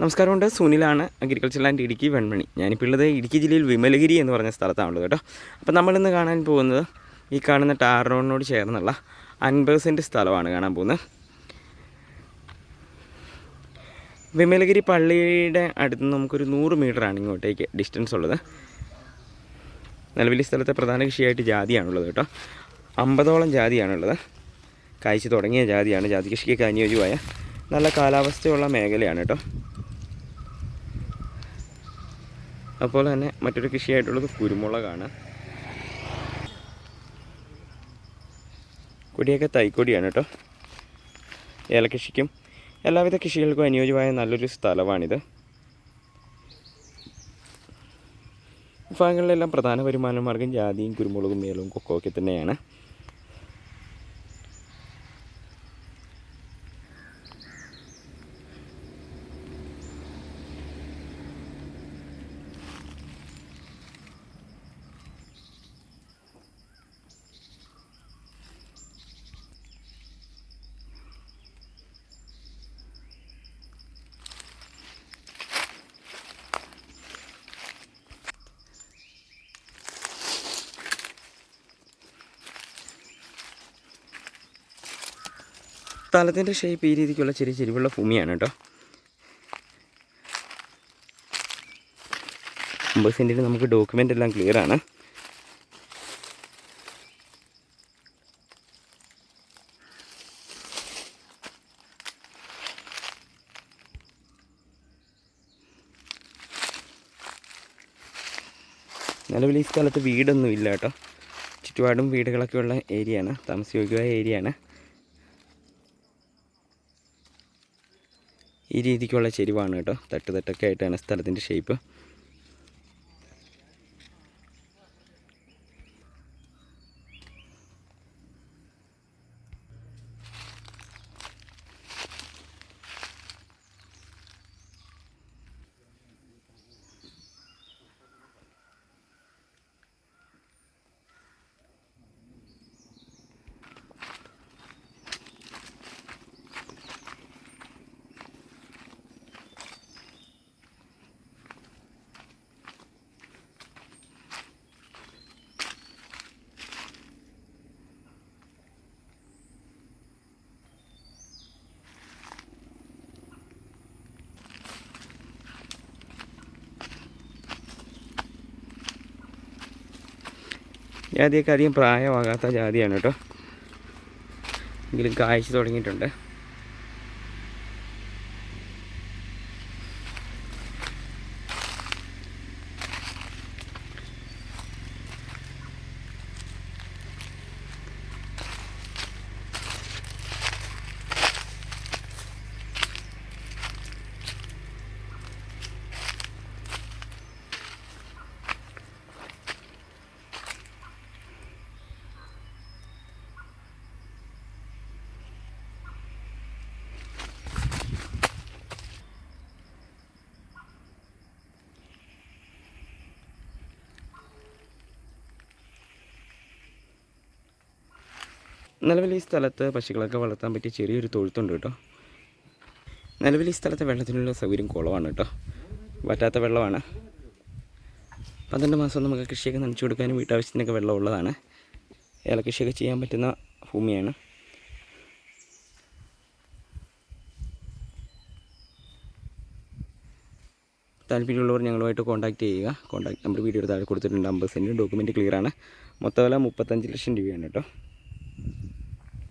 നമസ്കാരമുണ്ട്. സുനിലാണ് agriculture land Idukki Venmani. ഞാനിപ്പോൾ ഉള്ളത് ഇടുക്കി ജില്ലയിൽ വിമലഗിരി എന്ന് പറഞ്ഞ സ്ഥലത്താണുള്ളത് കേട്ടോ. അപ്പോൾ നമ്മളിന്ന് കാണാൻ പോകുന്നത് ഈ കാണുന്ന ടാർ റോഡിനോട് ചേർന്നുള്ള അൻപത് സെന്റ് സ്ഥലമാണ് കാണാൻ പോകുന്നത്. വിമലഗിരി പള്ളിയുടെ അടുത്ത് നമുക്കൊരു നൂറ് മീറ്ററാണ് ഇങ്ങോട്ടേക്ക് ഡിസ്റ്റൻസ് ഉള്ളത്. നിലവിൽ സ്ഥലത്തെ പ്രധാന കൃഷിയായിട്ട് ജാതിയാണുള്ളത് കേട്ടോ. അമ്പതോളം ജാതിയാണുള്ളത്. കായ്ച്ചു തുടങ്ങിയ ജാതിയാണ്. ജാതി കൃഷിക്ക് അനുയോജ്യമായ നല്ല കാലാവസ്ഥയുള്ള മേഖലയാണ് കേട്ടോ. അതുപോലെ തന്നെ മറ്റൊരു കൃഷിയായിട്ടുള്ളത് കുരുമുളകാണ്. കൊടിയൊക്കെ തൈക്കൊടിയാണ് കേട്ടോ. ഏലകൃഷിക്കും എല്ലാവിധ കൃഷികൾക്കും അനുയോജ്യമായ നല്ലൊരു സ്ഥലമാണിത്. വിഭാഗങ്ങളിലെല്ലാം പ്രധാന വരുമാന മാർഗം ജാതിയും കുരുമുളകും ഏലവും കൊക്കോ ഒക്കെ തന്നെയാണ്. സ്ഥലത്തിന്റെ ഷേപ്പ് ഈ രീതിക്കുള്ള ചെറിയ ചെരിവുള്ള ഭൂമിയാണ് കേട്ടോ. അമ്പത് സെന്റിന് നമുക്ക് ഡോക്യുമെന്റ് എല്ലാം ക്ലിയർ ആണ്. നിലവിൽ ഈ സ്ഥലത്ത് വീടൊന്നും ഇല്ല കേട്ടോ. ചുറ്റുപാടും വീടുകളൊക്കെ ഉള്ള ഏരിയയാണ് താമസയോഗ്യമായ ഏരിയയാണ് ഈ രീതിക്കുള്ള ചെരിവാണ് കേട്ടോ. തട്ട് തട്ടൊക്കെ ആയിട്ടാണ് സ്ഥലത്തിന്റെ ഷേപ്പ് ജാതിയൊക്കെ അധികം പ്രായമാകാത്ത ജാതിയാണ് കേട്ടോ. എങ്കിലും കായ്ച്ചു തുടങ്ങിയിട്ടുണ്ട്. നിലവിൽ ഈ സ്ഥലത്ത് പശുക്കളൊക്കെ വളർത്താൻ പറ്റിയ ചെറിയൊരു തൊഴുത്തുണ്ട് കേട്ടോ. നിലവിൽ ഈ സ്ഥലത്തെ വെള്ളത്തിനുള്ള സൗകര്യം കുറവാണ് കേട്ടോ. വറ്റാത്ത വെള്ളമാണ്. പന്ത്രണ്ട് മാസം നമുക്ക് കൃഷിയൊക്കെ നനച്ചു കൊടുക്കാനും വീട്ടാവശ്യത്തിനൊക്കെ വെള്ളം ഉള്ളതാണ്. ഏലകൃഷിയൊക്കെ ചെയ്യാൻ പറ്റുന്ന ഭൂമിയാണ്. താല്പര്യമുള്ളവർ ഞങ്ങളുമായിട്ട് കോൺടാക്റ്റ് ചെയ്യുക. കോൺടാക്ട് നമ്പർ വീഡിയോ താഴെ കൊടുത്തിട്ടുണ്ട്. അമ്പത് സെന്റ് ഡോക്യുമെന്റ് ക്ലിയറാണ്. മൊത്തം വില മുപ്പത്തഞ്ച് ലക്ഷം രൂപയാണ് കേട്ടോ.